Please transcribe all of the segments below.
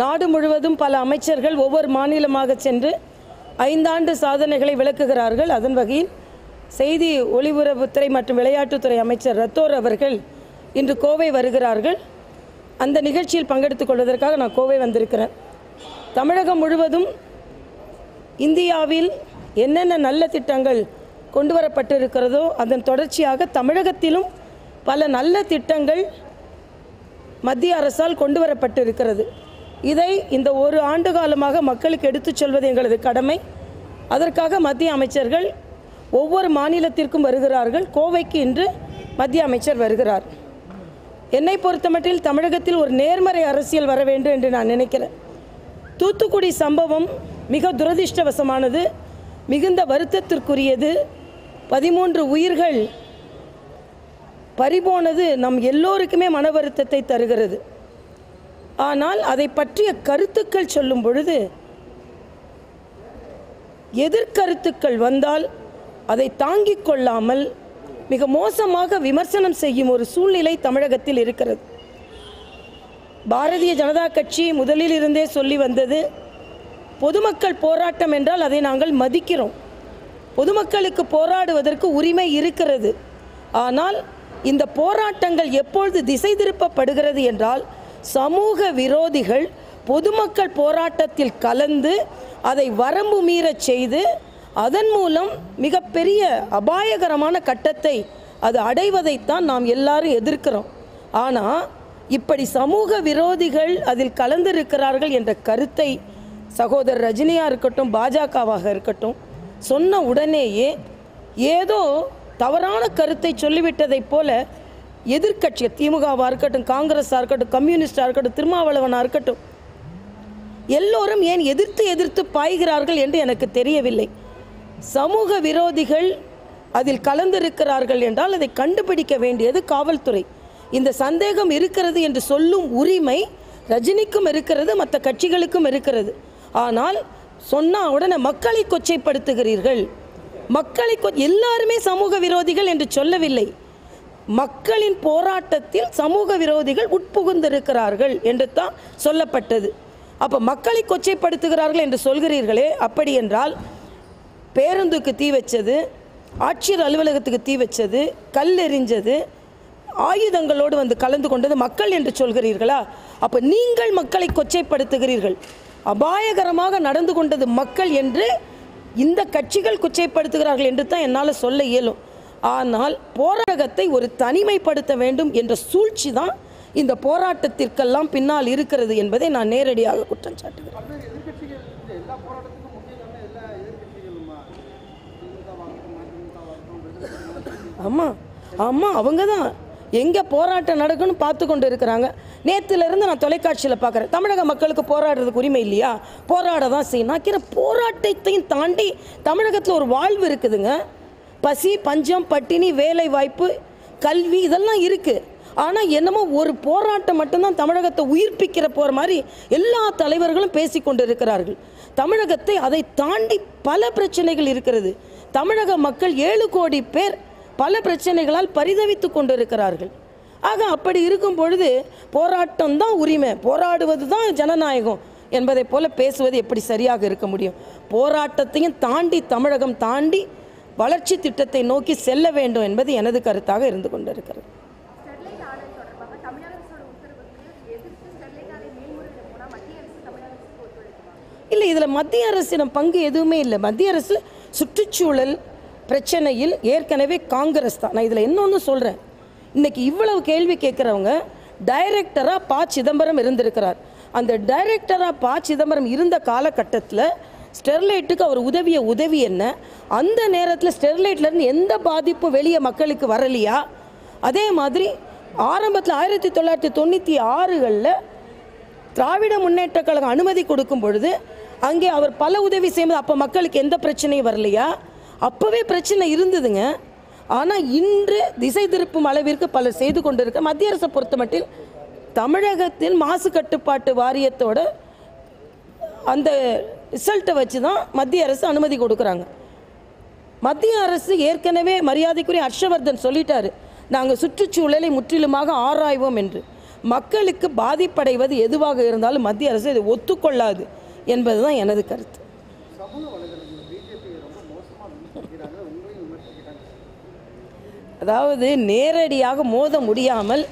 நாடு முழுவதும் பல அமைச்சர்கள் ஒவ்வொரு மாநிலமாக சென்று ஐந்தாண்டு சாதனைகளை விளக்குகிறார்கள். அதன் வகையில் செய்தி ஒளிபரப்புத்துறை மற்றும் விளையாட்டுத்துறை அமைச்சர் ரத்தோர் அவர்கள் இன்று கோவை வருகிறார்கள். அந்த நிகழ்ச்சியில் பங்கெடுத்துக் கொள்வதற்காக நான் கோவை வந்திருக்கிறேன். தமிழகம் முழுவதும் இந்தியாவில் என்னென்ன நல்ல திட்டங்கள் கொண்டு வரப்பட்டிருக்கிறதோ அதன் தொடர்ச்சியாக தமிழகத்திலும் பல நல்ல திட்டங்கள் மத்திய அரசால் கொண்டு வரப்பட்டிருக்கிறது இதை இந்த ஒரு ஆண்டு காலமாக மக்களுக்கு எடுத்துச் சொல்வது எங்களது கடமை. அதற்காக மத்திய அமைச்சர்கள் ஒவ்வொரு மாநிலத்திற்கும் வருகிறார்கள். கோவைக்கு இன்று மத்திய அமைச்சர் வருகிறார். என்னை பொறுத்தமட்டில் தமிழகத்தில் ஒரு நேர்மறை அரசியல் வர வேண்டும் என்று நான் நினைக்கிறேன். தூத்துக்குடி சம்பவம் மிக துரதிர்ஷ்டவசமானது. மிகுந்த வருத்தத்திற்குரியது. பதிமூன்று உயிர்கள் பறிபோனது நம் எல்லோருக்குமே மன வருத்தத்தை தருகிறது. ஆனால் அதை பற்றிய கருத்துக்கள் சொல்லும் பொழுது எதிர்கருத்துக்கள் வந்தால் அதை தாங்கிக் கொள்ளாமல் மிக மோசமாக விமர்சனம் செய்யும் ஒரு சூழ்நிலை தமிழகத்தில் இருக்கிறது. பாரதிய ஜனதா கட்சி முதலில் இருந்தே சொல்லி வந்தது பொதுமக்கள் போராட்டம் என்றால் அதை நாங்கள் மதிக்கிறோம். பொதுமக்களுக்கு போராடுவதற்கு உரிமை இருக்கிறது. ஆனால் இந்த போராட்டங்கள் எப்பொழுது திசை திருப்பப்படுகிறது என்றால் சமூக விரோதிகள் பொதுமக்கள் போராட்டத்தில் கலந்து அதை வரம்பு மீறச் செய்து அதன் மூலம் மிகப்பெரிய அபாயகரமான கட்டத்தை அது அடைவதைத்தான் நாம் எல்லாரும் எதிர்க்கிறோம். ஆனால் இப்படி சமூக விரோதிகள் அதில் கலந்திருக்கிறார்கள் என்ற கருத்தை சகோதரர் ரஜினியாக இருக்கட்டும் பாஜகவாக இருக்கட்டும் சொன்ன உடனேயே ஏதோ தவறான கருத்தை சொல்லிவிட்டதைப் போல எதிர்க்கட்சி திமுகவாக இருக்கட்டும் காங்கிரஸாக இருக்கட்டும் கம்யூனிஸ்டாக இருக்கட்டும் திருமாவளவனாக இருக்கட்டும் எல்லோரும் ஏன் எதிர்த்து எதிர்த்து பாய்கிறார்கள் என்று எனக்கு தெரியவில்லை. சமூக விரோதிகள் அதில் கலந்திருக்கிறார்கள் என்றால் அதை கண்டுபிடிக்க வேண்டியது காவல்துறை. இந்த சந்தேகம் இருக்கிறது என்று சொல்லும் உரிமை ரஜினிக்கும் இருக்கிறது மற்ற கட்சிகளுக்கும் இருக்கிறது. ஆனால் சொன்னால் உடனே மக்களை கொச்சைப்படுத்துகிறீர்கள். மக்களை கொ- எல்லாருமே சமூக விரோதிகள் என்று சொல்லவில்லை. மக்களின் போராட்டத்தில் சமூக விரோதிகள் உட்புகுந்திருக்கிறார்கள் என்று தான் சொல்லப்பட்டது. அப்போ மக்களை கொச்சைப்படுத்துகிறார்கள் என்று சொல்கிறீர்களே அப்படி என்றால் பேருந்துக்கு தீ வச்சது ஆட்சியர் அலுவலகத்துக்கு தீ வச்சது கல் எறிஞ்சது ஆயுதங்களோடு வந்து கலந்து கொண்டது மக்கள் என்று சொல்கிறீர்களா? அப்போ நீங்கள் மக்களை கொச்சைப்படுத்துகிறீர்கள். அபாயகரமாக நடந்து கொண்டது மக்கள் என்று இந்த கட்சிகள் கொச்சைப்படுத்துகிறார்கள் என்று தான் என்னால் சொல்ல இயலும். ஆனால் போராட்டத்தை ஒரு தனிமைப்படுத்த வேண்டும் என்ற சூழ்ச்சி தான் இந்த போராட்டத்திற்கெல்லாம் பின்னால் இருக்கிறது என்பதை நான் நேரடியாக குற்றம் சாட்டுகிறேன். ஆமாம் ஆமாம் அவங்க தான். எங்கே போராட்டம் நடக்குன்னு பார்த்து கொண்டு இருக்கிறாங்க. நேற்றுலேருந்து நான் தொலைக்காட்சியில் பார்க்குறேன். தமிழக மக்களுக்கு போராடுறதுக்கு உரிமை இல்லையா? போராட தான் செய்யணும் போராட்டத்தையும் தாண்டி தமிழகத்தில் ஒரு வாழ்வு இருக்குதுங்க. பசி பஞ்சம் பட்டினி வேலை வாய்ப்பு கல்வி இதெல்லாம் இருக்குது ஆனால் என்னமோ ஒரு போராட்டம் மட்டும்தான் தமிழகத்தை உயிர்ப்பிக்கிற போகிற மாதிரி எல்லா தலைவர்களும் பேசி கொண்டிருக்கிறார்கள். தமிழகத்தை அதை தாண்டி பல பிரச்சனைகள் இருக்கிறது. தமிழக மக்கள் ஏழு கோடி பேர் பல பிரச்சனைகளால் பரிதவித்து கொண்டிருக்கிறார்கள். ஆக அப்படி இருக்கும் பொழுது போராட்டம் தான் உரிமை. போராடுவது தான் ஜனநாயகம் என்பதை போல பேசுவது எப்படி சரியாக இருக்க முடியும்? போராட்டத்தையும் தாண்டி தமிழகம் தாண்டி வளர்ச்சி திட்டத்தை நோக்கி செல்ல வேண்டும் என்பது எனது கருத்தாக இருந்து கொண்டிருக்கிறது. இல்லை இதில் மத்திய அரசிடம் பங்கு எதுவுமே இல்லை. மத்திய அரசு சுற்றுச்சூழல் பிரச்சனையில் ஏற்கனவே காங்கிரஸ் தான். நான் இதில் இன்னொன்று சொல்கிறேன் இன்னைக்கு இவ்வளவு கேள்வி கேட்குறவங்க டைரக்டராக ப சிதம்பரம் இருந்திருக்கிறார். அந்த டைரக்டராக ப சிதம்பரம் இருந்த காலகட்டத்தில் ஸ்டெர்லைட்டுக்கு அவர் உதவிய உதவி என்ன? அந்த நேரத்தில் ஸ்டெர்லைட்லேருந்து எந்த பாதிப்பும் வெளியே மக்களுக்கு வரலையா? அதே மாதிரி ஆரம்பத்தில் ஆயிரத்தி தொள்ளாயிரத்தி தொண்ணூற்றி ஆறுகளில் திராவிட முன்னேற்ற கழகம் அனுமதி கொடுக்கும் பொழுது அங்கே அவர் பல உதவி செய்வது அப்போ மக்களுக்கு எந்த பிரச்சனையும் வரலையா? அப்போவே பிரச்சனை இருந்ததுங்க. ஆனால் இன்று திசை திருப்பும் அளவிற்கு பலர் செய்து கொண்டிருக்க மத்திய அரசை பொறுத்தமட்டில் தமிழகத்தில் மாசு கட்டுப்பாட்டு வாரியத்தோட அந்த ரிசல்ட்டை வச்சு தான் மத்திய அரசு அனுமதி கொடுக்குறாங்க. மத்திய அரசு ஏற்கனவே மரியாதைக்குரிய ஹர்ஷவர்தன் சொல்லிட்டாரு. நாங்கள் சுற்றுச்சூழலை முற்றிலுமாக ஆராய்வோம் என்று. மக்களுக்கு பாதிப்படைவது எதுவாக இருந்தாலும் மத்திய அரசு இதை ஒத்துக்கொள்ளாது என்பது தான் எனது கருத்து. அதாவது நேரடியாக மோத முடியாமல்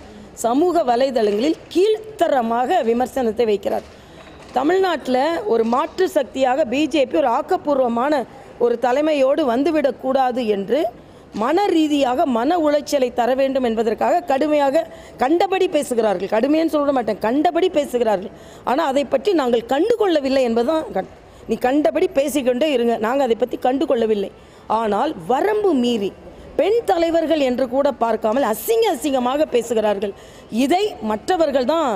சமூக வலைதளங்களில் கீழ்த்தரமாக விமர்சனத்தை வைக்கிறார். தமிழ்நாட்டில் ஒரு மாற்று சக்தியாக பிஜேபி ஒரு ஆக்கப்பூர்வமான ஒரு தலைமையோடு வந்துவிடக்கூடாது என்று மன ரீதியாக மன உளைச்சலை தர வேண்டும் என்பதற்காக கடுமையாக கண்டபடி பேசுகிறார்கள். கடுமைன்னு சொல்ல மாட்டேன். கண்டபடி பேசுகிறார்கள். ஆனால் அதை பற்றி நாங்கள் கண்டுகொள்ளவில்லை என்பதுதான் கண். நீ கண்டபடி பேசிக்கொண்டே இருங்க. நாங்கள் அதை பற்றி கண்டுகொள்ளவில்லை. ஆனால் வரம்பு மீறி பெண் தலைவர்கள் என்று கூட பார்க்காமல் அசிங்க அசிங்கமாக பேசுகிறார்கள். இதை மற்றவர்கள் தான்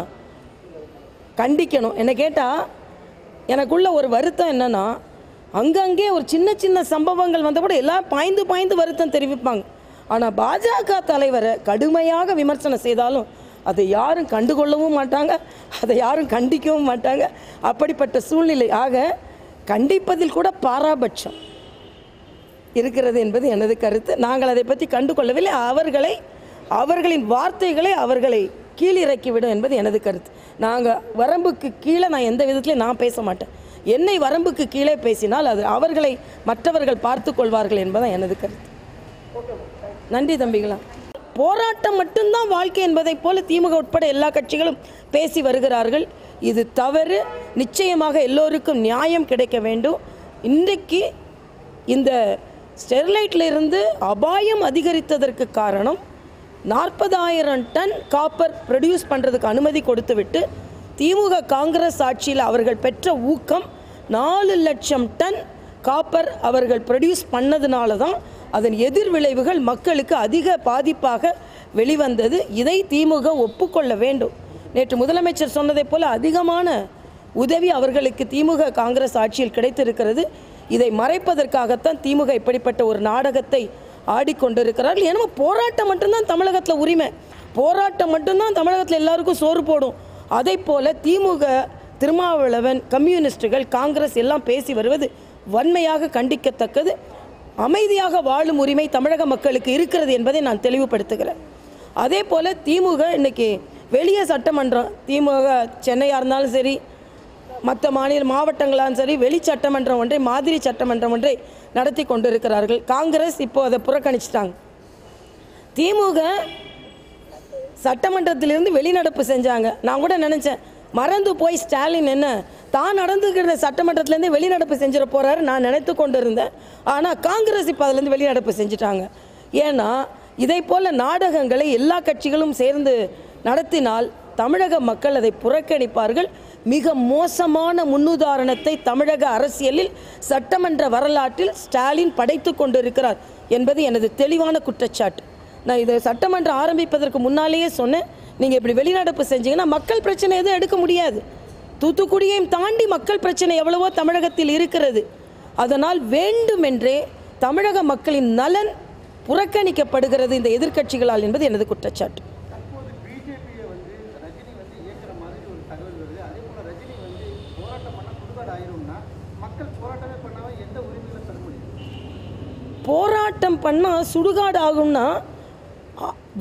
கண்டிக்கணும். என்னை கேட்டால் எனக்குள்ள ஒரு வருத்தம் என்னன்னா அங்கங்கே ஒரு சின்ன சின்ன சம்பவங்கள் வந்த கூட எல்லாம் பாய்ந்து பாய்ந்து வருத்தம் தெரிவிப்பாங்க. ஆனால் பாஜக தலைவரை கடுமையாக விமர்சனம் செய்தாலும் அதை யாரும் கண்டுகொள்ளவும் மாட்டாங்க அதை யாரும் கண்டிக்கவும் மாட்டாங்க. அப்படிப்பட்ட சூழ்நிலை. ஆக கண்டிப்பதில் கூட பாராபட்சம் இருக்கிறது என்பது எனது கருத்து. நாங்கள் அதை பற்றி கண்டு கொள்ளவில்லை அவர்களை அவர்களின் வார்த்தைகளை அவர்களை கீழிறக்கிவிடும் என்பது எனது கருத்து. நாங்கள் வரம்புக்கு கீழே நான் எந்த விதத்திலையும் நான் பேச மாட்டேன். என்னை வரம்புக்கு கீழே பேசினால் அது அவர்களை மற்றவர்கள் பார்த்து கொள்வார்கள் என்பதுதான் எனது கருத்து. நன்றி தம்பிகளா. போராட்டம் மட்டும்தான் வாழ்க்கை என்பதைப் போல திமுக உட்பட எல்லா கட்சிகளும் பேசி வருகிறார்கள். இது தவறு. நிச்சயமாக எல்லோருக்கும் நியாயம் கிடைக்க வேண்டும். இன்றைக்கு இந்த ஸ்டெர்லைட்டில் இருந்து அபாயம் அதிகரித்ததற்கு காரணம் நாற்பதாயிரம் டன் காப்பர் ப்ரொடியூஸ் பண்ணுறதுக்கு அனுமதி கொடுத்துவிட்டு திமுக காங்கிரஸ் ஆட்சியில் அவர்கள் பெற்ற ஊக்கம் நாலு லட்சம் டன் காப்பர் அவர்கள் ப்ரொடியூஸ் பண்ணதுனால தான் அதன் எதிர்விளைவுகள் மக்களுக்கு அதிக பாதிப்பாக வெளிவந்தது. இதை திமுக ஒப்புக்கொள்ள வேண்டும். நேற்று முதலமைச்சர் சொன்னதைப் போல அதிகமான உதவி அவர்களுக்கு திமுக காங்கிரஸ் ஆட்சியில் கிடைத்திருக்கிறது. இதை மறைப்பதற்காகத்தான் திமுக இப்படிப்பட்ட ஒரு நாடகத்தை ஆடிக்கொண்டிருக்கிறார்கள். ஏன்னா போராட்டம் மட்டும்தான் தமிழகத்தில் உரிமை. போராட்டம் மட்டும்தான் தமிழகத்தில் எல்லாருக்கும் சோறு போடும். அதை போல திமுக திருமாவளவன் கம்யூனிஸ்டுகள் காங்கிரஸ் எல்லாம் பேசி வருவது வன்மையாக கண்டிக்கத்தக்கது. அமைதியாக வாழும் உரிமை தமிழக மக்களுக்கு இருக்கிறது என்பதை நான் தெளிவுபடுத்துகிறேன். அதே போல் திமுக இன்னைக்கு வெளியே சட்டமன்றம் திமுக சென்னையாக இருந்தாலும் சரி மற்ற மாநில மாவட்டங்களாலும் சரி வெளி சட்டமன்றம் ஒன்றை மாதிரி சட்டமன்றம் ஒன்றை நடத்தி கொண்டிருக்கிறார்கள். காங்கிரஸ் இப்போ அதை புறக்கணிச்சிட்டாங்க. திமுக சட்டமன்றத்திலிருந்து வெளிநடப்பு செஞ்சாங்க. நான் கூட நினச்சேன் மறந்து போய் ஸ்டாலின் என்ன தான் நடந்துக்கிற சட்டமன்றத்திலேருந்து வெளிநடப்பு செஞ்சிட போகிறாரு நான் நினைத்து கொண்டு இருந்தேன் ஆனால் காங்கிரஸ் இப்போ அதுலேருந்து வெளிநடப்பு செஞ்சுட்டாங்க. ஏன்னா இதை போல் நாடகங்களை எல்லா கட்சிகளும் சேர்ந்து நடத்தினால் தமிழக மக்கள் அதை புறக்கணிப்பார்கள். மிக மோசமான முன்னுதாரணத்தை தமிழக அரசியலில் சட்டமன்ற வரலாற்றில் ஸ்டாலின் படைத்து கொண்டிருக்கிறார் என்பது எனது தெளிவான குற்றச்சாட்டு. நான் இதை சட்டமன்றம் ஆரம்பிப்பதற்கு முன்னாலேயே சொன்னேன். நீங்கள் இப்படி வெளிநடப்பு செஞ்சீங்கன்னா மக்கள் பிரச்சனை எதுவும் எடுக்க முடியாது. தூத்துக்குடியையும் தாண்டி மக்கள் பிரச்சனை எவ்வளவோ தமிழகத்தில் இருக்கிறது. அதனால் வேண்டுமென்றே தமிழக மக்களின் நலன் புறக்கணிக்கப்படுகிறது இந்த எதிர்க்கட்சிகளால் என்பது எனது குற்றச்சாட்டு தற்போது பிஜேபியை வந்து ரஜினி வந்து இயக்குற மாதிரி ஒரு தகவல் வருது அதே போல ரஜினி வந்து போராட்டம் பண்ண சுடுகாடு ஆயிரும்னா மக்கள் போராட்டமே பண்ணாம எந்த உரிமையில பெற முடியும் போராட்டம் பண்ணால் சுடுகாடு ஆகும்னா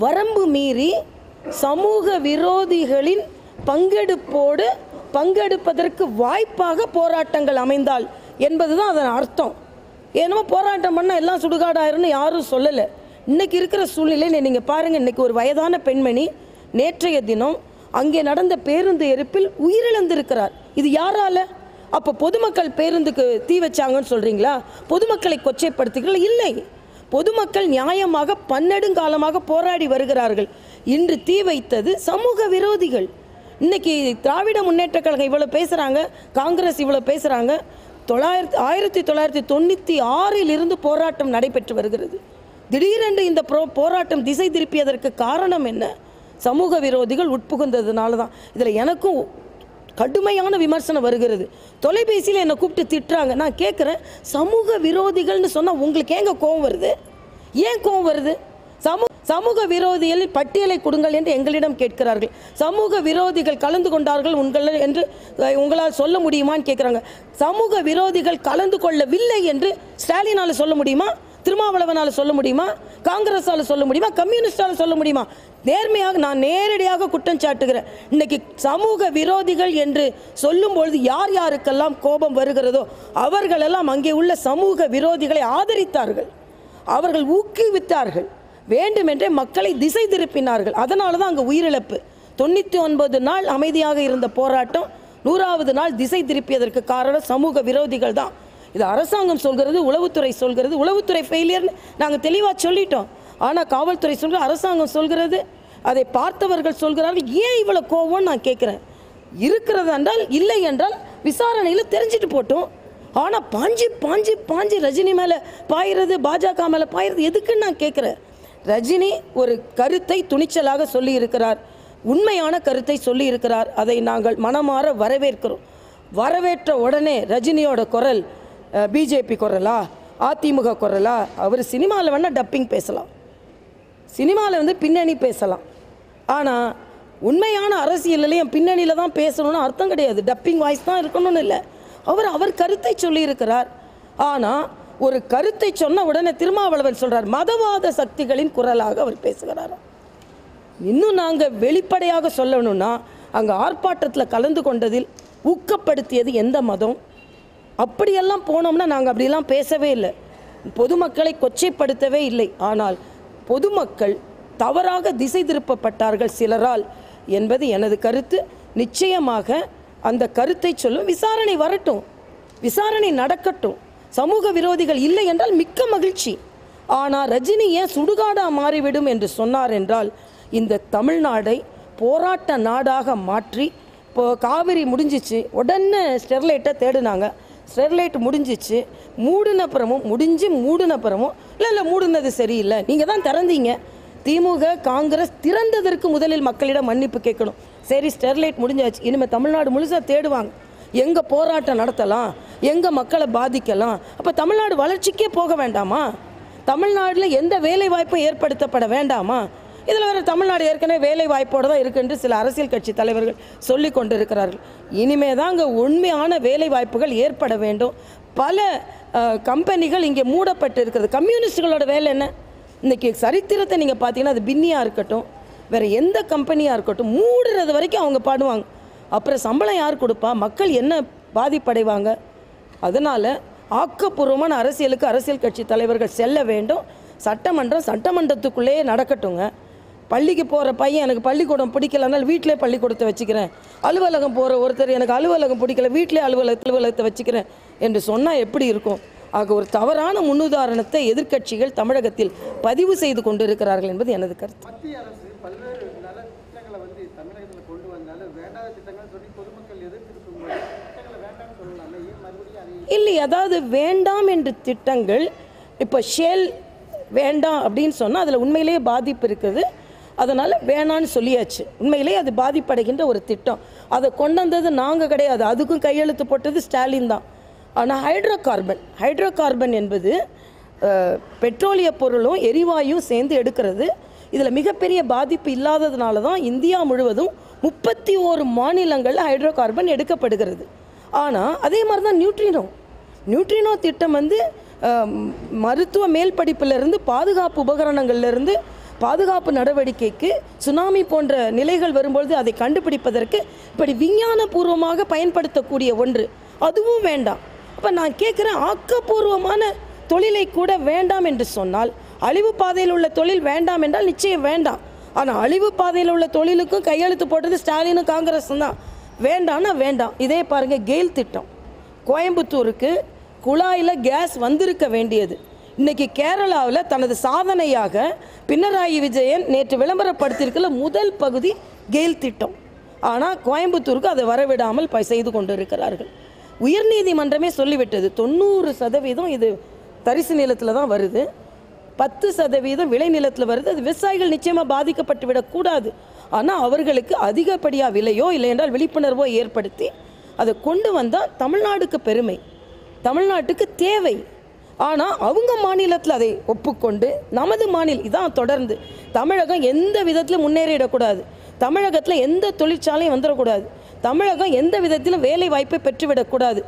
வரம்பு மீறி சமூக விரோதிகளின் பங்கெடுப்போடு பங்கெடுப்பதற்கு வாய்ப்பாக போராட்டங்கள் அமைந்தால் என்பதுதான் அதன் அர்த்தம். ஏன்னா போராட்டம் பண்ணால் எல்லாம் சுடுகாடாயிரும்னு யாரும் சொல்லலை. இன்றைக்கி இருக்கிற சூழ்நிலையில் நீங்கள் பாருங்கள் இன்றைக்கி ஒரு வயதான பெண்மணி நேற்றைய தினம் அங்கே நடந்த பேருந்து எரிப்பில் உயிரிழந்திருக்கிறார். இது யாரால? அப்போ பொதுமக்கள் பேருந்துக்கு தீ வச்சாங்கன்னு சொல்கிறீங்களா பொதுமக்களை கொச்சைப்படுத்துகிறீர்கள்? இல்லை. பொதுமக்கள் நியாயமாக பன்னெடுங்காலமாக போராடி வருகிறார்கள். இன்று தீ வைத்தது சமூக விரோதிகள். இன்னைக்கு திராவிட முன்னேற்ற கழகம் இவ்வளோ பேசுகிறாங்க காங்கிரஸ் இவ்வளோ பேசுகிறாங்க தொள்ளாயிரத்தி ஆயிரத்தி தொள்ளாயிரத்தி தொண்ணூற்றி ஆறில் இருந்து போராட்டம் நடைபெற்று வருகிறது. திடீரென்று இந்த ப்ரோ போராட்டம் திசை திருப்பியதற்கு காரணம் என்ன? சமூக விரோதிகள் உட்புகுந்ததுனால தான் இதில் எனக்கும் கடுமையான விமர்சனம் வருகிறது. தொலைபேசியில் என்னை கூப்பிட்டு திட்டுறாங்க. நான் கேட்குறேன் சமூக விரோதிகள்னு சொன்னால் உங்களுக்கு ஏங்க கோவம் வருது? ஏன் கோவம் வருது? சமூக சமூக விரோதிகள் பட்டியலை கொடுங்கள் என்று எங்களிடம் கேட்கிறார்கள். சமூக விரோதிகள் கலந்து கொண்டார்கள் உங்கள் என்று உங்களால் சொல்ல முடியுமான்னு கேட்குறாங்க சமூக விரோதிகள் கலந்து கொள்ளவில்லை என்று ஸ்டாலினால் சொல்ல முடியுமா? திருமாவளவனால் சொல்ல முடியுமா? காங்கிரஸால் சொல்ல முடியுமா? கம்யூனிஸ்டால் சொல்ல முடியுமா? நேர்மையாக நான் நேரடியாக குற்றம் சாட்டுகிறேன். இன்னைக்கு சமூக விரோதிகள் என்று சொல்லும் பொழுது யார் யாருக்கெல்லாம் கோபம் வருகிறதோ அவர்களெல்லாம் அங்கே உள்ள சமூக விரோதிகளை ஆதரித்தார்கள். அவர்கள் ஊக்குவித்தார்கள். வேண்டுமென்றே மக்களை திசை திருப்பினார்கள். அதனால தான் அங்கே உயிரிழப்பு. தொண்ணூற்றி ஒன்பது நாள் அமைதியாக இருந்த போராட்டம் நூறாவது நாள் திசை திருப்பியதற்கு காரணம் சமூக விரோதிகள் தான். இது அரசாங்கம் சொல்கிறது உளவுத்துறை சொல்கிறது. உளவுத்துறை ஃபெயிலியர்னு நாங்கள் தெளிவாக சொல்லிட்டோம். ஆனால் காவல்துறை சொல்கிற அரசாங்கம் சொல்கிறது அதை பார்த்தவர்கள் சொல்கிறார்கள் ஏன் இவ்வளோ கோவம்னு நான் கேட்குறேன்? இருக்கிறது என்றால் இல்லை என்றால் விசாரணையில் தெரிஞ்சிட்டு போட்டோம். ஆனால் பாஞ்சி பாஞ்சி பாஞ்சி ரஜினி மேலே பாயிறது பாஜக மேலே பாயிறது எதுக்குன்னு நான் கேட்குறேன்? ரஜினி ஒரு கருத்தை துணிச்சலாக சொல்லி இருக்கிறார். உண்மையான கருத்தை சொல்லி இருக்கிறார். அதை நாங்கள் மனமாற வரவேற்கிறோம். வரவேற்ற உடனே ரஜினியோட குரல் பிஜேபி குரலா அதிமுக குரலா அவர் சினிமாவில் வேணால் டப்பிங் பேசலாம். சினிமாவில் வந்து பின்னணி பேசலாம். ஆனால் உண்மையான அரசியல்லையும் பின்னணியில் தான் பேசணும்னு அர்த்தம் கிடையாது. டப்பிங் வாய்ஸ் தான் இருக்கணும்னு இல்லை. அவர் அவர் கருத்தை சொல்லியிருக்கிறார். ஆனால் ஒரு கருத்தை சொன்ன உடனே திருமாவளவன் சொல்கிறார் மதவாத சக்திகளின் குரலாக அவர் பேசுகிறார். இன்னும் நாங்கள் வெளிப்படையாக சொல்லணும்னா அங்கே ஆர்ப்பாட்டத்தில் கலந்து கொண்டதில் ஊக்கப்படுத்தியது எந்த மதம்? அப்படியெல்லாம் போனோம்னா நாங்கள் அப்படியெல்லாம் பேசவே இல்லை. பொதுமக்களை கொச்சைப்படுத்தவே இல்லை. ஆனால் பொதுமக்கள் தவறாக திசை திருப்பப்பட்டார்கள் சிலரால் என்பது எனது கருத்து. நிச்சயமாக அந்த கருத்தை சொல்லும் விசாரணை வரட்டும். விசாரணை நடக்கட்டும். சமூக விரோதிகள் இல்லை என்றால் மிக்க மகிழ்ச்சி. ஆனால் ரஜினி ஏன் சுடுகாடா மாறிவிடும் என்று சொன்னார் என்றால் இந்த தமிழ்நாடை போராட்ட நாடாக மாற்றி இப்போ காவிரி முடிஞ்சிச்சு உடனே ஸ்டெர்லைட்டை தேடினாங்க. ஸ்டெர்லைட் முடிஞ்சிச்சு மூடினப்புறமும் முடிஞ்சு மூடினப்புறமும் இல்லை இல்லை மூடினது சரியில்லை. நீங்கள் தான் திறந்தீங்க. திமுக காங்கிரஸ் திறந்ததற்கு முதலில் மக்களிடம் மன்னிப்பு கேட்கணும். சரி ஸ்டெர்லைட் முடிஞ்சாச்சு. இனிமேல் தமிழ்நாடு முழுசாக தேடுவாங்க. எங்கே போராட்டம் நடத்தலாம்? எங்கே மக்களை பாதிக்கலாம்? அப்போ தமிழ்நாடு வளர்ச்சிக்கே போக வேண்டாமா? தமிழ்நாட்டில் எந்த வேலை வாய்ப்பும் ஏற்படுத்தப்பட வேண்டாமா? இதில் வேறு தமிழ்நாடு ஏற்கனவே வேலை வாய்ப்போடு தான் இருக்கு என்று சில அரசியல் கட்சி தலைவர்கள் சொல்லி கொண்டிருக்கிறார்கள். இனிமே தான் அங்கே உண்மையான வேலை வாய்ப்புகள் ஏற்பட வேண்டும். பல கம்பெனிகள் இங்கே மூடப்பட்டு இருக்கிறது. கம்யூனிஸ்டுகளோட வேலை என்ன? இன்றைக்கி சரித்திரத்தை நீங்கள் பார்த்தீங்கன்னா அது பின்னியாக இருக்கட்டும் வேறு எந்த கம்பெனியாக இருக்கட்டும் மூடுறது வரைக்கும் அவங்க பாடுவாங்க. அப்புறம் சம்பளம் யார் கொடுப்பா? மக்கள் என்ன பாதிப்படைவாங்க? அதனால் ஆக்கப்பூர்வமான அரசியலுக்கு அரசியல் கட்சி தலைவர்கள் செல்ல வேண்டும். சட்டமன்றம் சட்டமன்றத்துக்குள்ளேயே நடக்கட்டுங்க. பள்ளிக்கு போகிற பையன் எனக்கு பள்ளிக்கூடம் பிடிக்கலனால வீட்டிலே பள்ளிக்கூடத்தை வச்சுக்கிறேன். அலுவலகம் போகிற ஒருத்தர் எனக்கு அலுவலகம் பிடிக்கல வீட்டிலே அலுவலக அலுவலகத்தை வச்சுக்கிறேன் என்று சொன்னால் எப்படி இருக்கும்? ஆக ஒரு தவறான முன்னுதாரணத்தை எதிர்க்கட்சிகள் தமிழகத்தில் பதிவு செய்து கொண்டிருக்கிறார்கள் என்பது எனது கருத்து. கொண்டு இல்லை அதாவது வேண்டாம் என்று திட்டங்கள் இப்போ ஷெல் வேண்டாம் அப்படின்னு சொன்னால் அதில் உண்மையிலேயே பாதிப்பு இருக்குது. அதனால் வேணான்னு சொல்லியாச்சு. உண்மையிலேயே அது பாதிப்படைகின்ற ஒரு திட்டம். அதை கொண்டு வந்தது நாங்கள் கிடையாது. அதுக்கும் கையெழுத்து போட்டது ஸ்டாலின் தான். ஆனால் ஹைட்ரோ கார்பன் ஹைட்ரோ கார்பன் என்பது பெட்ரோலிய பொருளும் எரிவாயும் சேர்ந்து எடுக்கிறது. இதில் மிகப்பெரிய பாதிப்பு இல்லாததுனால தான் இந்தியா முழுவதும் முப்பத்தி ஓரு மாநிலங்களில் ஹைட்ரோ கார்பன் எடுக்கப்படுகிறது. ஆனால் அதே மாதிரி தான் நியூட்ரினோ. நியூட்ரினோ திட்டம் வந்து மருத்துவ மேல் படிப்புலேருந்து பாதுகாப்பு உபகரணங்கள்லேருந்து பாதுகாப்பு நடவடிக்கைக்கு சுனாமி போன்ற நிலைகள் வரும்பொழுது அதை கண்டுபிடிப்பதற்கு இப்படி விஞ்ஞானபூர்வமாக பயன்படுத்தக்கூடிய ஒன்று. அதுவும் வேண்டாம். அப்போ நான் கேட்குறேன் ஆக்கப்பூர்வமான தொழிலை கூட வேண்டாம் என்று சொன்னால் அழிவு பாதையில் உள்ள தொழில் வேண்டாம் என்றால் நிச்சயம் வேண்டாம். ஆனால் அழிவு பாதையில் உள்ள தொழிலுக்கும் கையெழுத்து போட்டது ஸ்டாலினும் காங்கிரஸும் தான். வேண்டாம்னா வேண்டாம். இதே பாருங்கள் கெயில் திட்டம். கோயம்புத்தூருக்கு குழாயில் கேஸ் வந்திருக்க வேண்டியது. இன்னைக்கு கேரளாவில் தனது சாதனையாக பினராயி விஜயன் நேற்று விளம்பரப்படுத்தியிருக்கிற முதல் பகுதி கெயில் திட்டம். ஆனால் கோயம்புத்தூருக்கு அதை வரவிடாமல் ப- செய்து கொண்டிருக்கிறார்கள். உயர்நீதிமன்றமே சொல்லிவிட்டது தொண்ணூறு சதவீதம் இது தரிசு நிலத்தில் தான் வருது. பத்து சதவீதம் விளைநிலத்தில் வருது. அது விவசாயிகள் நிச்சயமாக பாதிக்கப்பட்டு விடக்கூடாது ஆனால் அவர்களுக்கு அதிகப்படியாக விலையோ இல்லை என்றால் விழிப்புணர்வோ ஏற்படுத்தி அதை கொண்டு வந்தால் தமிழ்நாடுக்கு பெருமை. தமிழ்நாட்டுக்கு தேவை. ஆனால் அவங்க மாநிலத்தில் அதை ஒப்புக்கொண்டு நமது மாநிலம் இதான் தொடர்ந்து. தமிழகம் எந்த விதத்திலும் முன்னேறிடக்கூடாது. தமிழகத்தில் எந்த தொழிற்சாலையும் வந்துடக்கூடாது. தமிழகம் எந்த விதத்திலும் வேலை வாய்ப்பை பெற்றுவிடக்கூடாது.